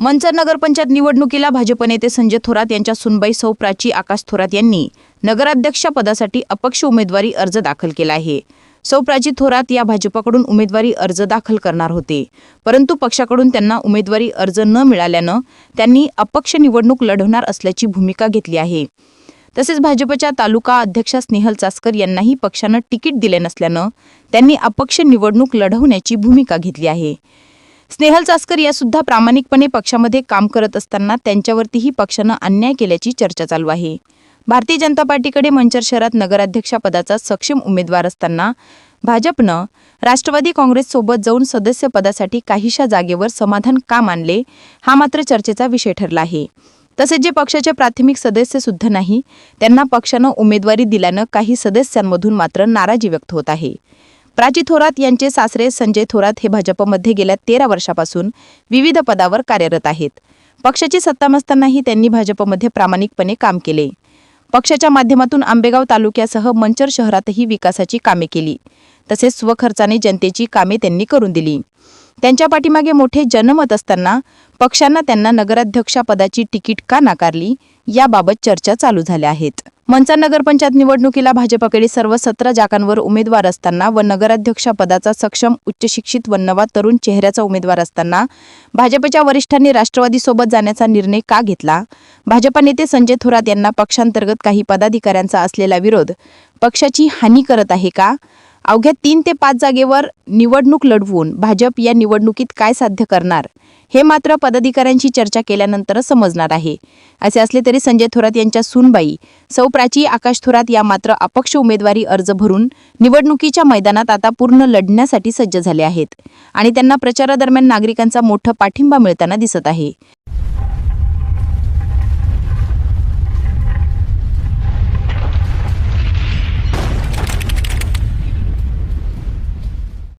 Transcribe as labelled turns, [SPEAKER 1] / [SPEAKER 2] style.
[SPEAKER 1] मंचर नगरपंचायत निवडणुकीला भाजप नेते संजय थोरात यांच्या सुनबाई सौ प्राची आकाश थोरात यांनी नगराध्यक्षा पदासाठी अपक्ष उमेदवारी अर्ज दाखल केला आहे. सौ प्राची थोरात या भाजपाकडून उमेदवारी अर्ज दाखल करणार होते. परंतु पक्षाकडून त्यांना उमेदवारी अर्ज न मिळाल्यानं त्यांनी अपक्ष निवडणूक लढवणार असल्याची भूमिका घेतली आहे. तसेच भाजपच्या तालुका अध्यक्षा स्नेहल चासकर यांनाही पक्षानं तिकीट दिले नसल्यानं त्यांनी अपक्ष निवडणूक लढवण्याची भूमिका घेतली आहे. स्नेहल चास्कर या सुद्धा प्रामाणिकपणे पक्षामध्ये काम करत असताना त्यांच्यावरतीही पक्षानं अन्याय केल्याची चर्चा चालू आहे. भारतीय जनता पार्टीकडे मंचर शहरात नगराध्यक्षपदाचा सक्षम उमेदवार असताना भाजपनं राष्ट्रवादी काँग्रेससोबत जाऊन सदस्यपदासाठी काहीशा जागेवर समाधान का मानले हा मात्र चर्चेचा विषय ठरला आहे. तसेच जे पक्षाचे प्राथमिक सदस्य सुद्धा नाही त्यांना पक्षानं उमेदवारी दिल्यानं काही सदस्यांमधून मात्र नाराजी व्यक्त होत आहे. प्राची थोरात यांचे सासरे संजय थोरात हे भाजपमध्ये गेल्या तेरा वर्षापासून विविध पदावर कार्यरत आहेत. पक्षाची सत्ता नसतानाही त्यांनी भाजपमध्ये प्रामाणिकपणे काम केले. पक्षाच्या माध्यमातून आंबेगाव तालुक्यासह मंचर शहरातही विकासाची कामे केली. तसेच स्वखर्चाने जनतेची कामे त्यांनी करून दिली. त्यांच्या पाठीमागे मोठे जनमत असताना पक्षांना त्यांना नगराध्यक्षापदाची तिकीट का नाकारली याबाबत चर्चा चालू झाल्या आहेत. मंचर नगरपंचायत निवडणुकीला भाजपकडे सर्व सतरा जागांवर उमेदवार असताना व नगराध्यक्षपदाचा सक्षम उच्चशिक्षित व नवा तरुण चेहऱ्याचा उमेदवार असताना भाजपच्या वरिष्ठांनी राष्ट्रवादीसोबत जाण्याचा निर्णय का घेतला? भाजपा नेते संजय थोरात यांना पक्षांतर्गत काही पदाधिकाऱ्यांचा असलेला विरोध पक्षाची हानी करत आहे का? अवघ्या तीन ते पाच जागेवर निवडणूक लढवून भाजप या निवडणुकीत काय साध्य करणार? हे मात्र पदाधिकाऱ्यांशी चर्चा केल्यानंतरच समजणार आहे. असे असले तरी संजय थोरात यांच्या सूनबाई सौ प्राची आकाश थोरात या मात्र अपक्ष उमेदवारी अर्ज भरून निवडणुकीच्या मैदानात आता पूर्ण लढण्यासाठी सज्ज झाले आहेत आणि त्यांना प्रचारादरम्यान नागरिकांचा मोठा पाठिंबा मिळताना दिसत आहे.